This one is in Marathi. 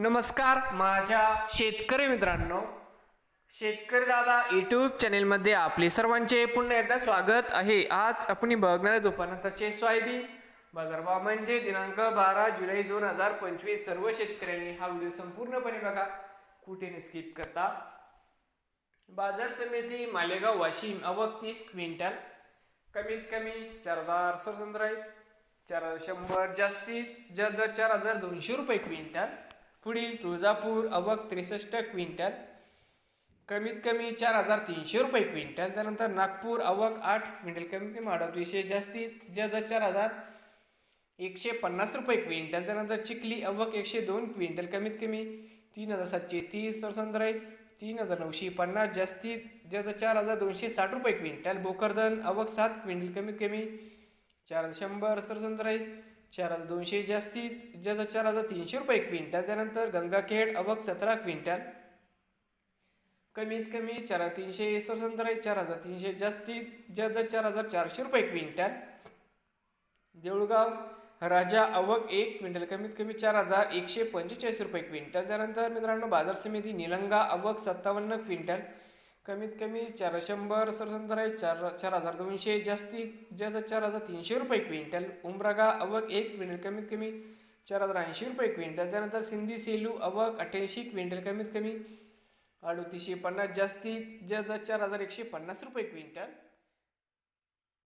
नमस्कार माझ्या शेतकरी मित्रांनो. शेतकरी दादा यूट्यूब चॅनेलमध्ये आपले सर्वांचे पुन्हा एकदा स्वागत आहे. आज आपण बघणार आहे दुपारनंतरचे सोयाबीन बाजारभाव म्हणजे दिनांक बारा जुलै दोन हजार पंचवीस. सर्व शेतकऱ्यांनी हा व्हिडिओ संपूर्णपणे बघा. कुठे स्किप करता? बाजार समिती मालेगाव वाशिम अवक तीस क्विंटल. कमीत कमी चार हजार सरसंद्र चार हजार शंभर जास्तीत जास्त चार हजार दोनशे रुपये क्विंटल. पुढील तुळजापूर अवक त्रेसष्ट क्विंटल कमीत कमी चार हजार तीनशे रुपये क्विंटल त्यानंतर नागपूर अवक आठ क्विंटल कमीत कमी अडतीसशे जास्तीत जास्त चार हजार एकशे पन्नास रुपये क्विंटल त्यानंतर चिखली अवक एकशे दोन क्विंटल कमीत कमी तीन हजार सातशे तीस सरसंद्र तीन हजार नऊशे पन्नास जास्तीत जास्त चार हजार दोनशे साठ रुपये क्विंटल बोकरदन अवक सात क्विंटल कमीत कमी चार हजार शंभर सरसंद्र चार हजार दोनशे जास्तीत जास्त चार हजार तीनशे रुपये क्विंटल त्यानंतर गंगाखेड अवक सतरा क्विंटल. कमीत कमी चार हजार तीनशे सरसंद्र चार हजार तीनशे जास्तीत जास्त चार हजार चारशे रुपये क्विंटल. देऊळगाव राजा अवक एक क्विंटल कमीत कमी चार हजार एकशे पंचेचाळीस रुपये क्विंटल. त्यानंतर मित्रांनो बाजार समिती निलंगा अवक सत्तावन्न क्विंटल. कमीत कमी चार शंभर सरसंतर आहे चार चार हजार दोनशे जास्तीत जास्त चार हजार तीनशे रुपये क्विंटल. उमरागा अवक एक क्विंटल कमीत कमी चार हजार ऐंशी रुपये क्विंटल. त्यानंतर सिंधी सेलू अवक अठ्ठ्याऐंशी क्विंटल कमीत कमी अडतीसशे पन्नास जास्तीत जास्त चार हजार एकशे पन्नास रुपये क्विंटल.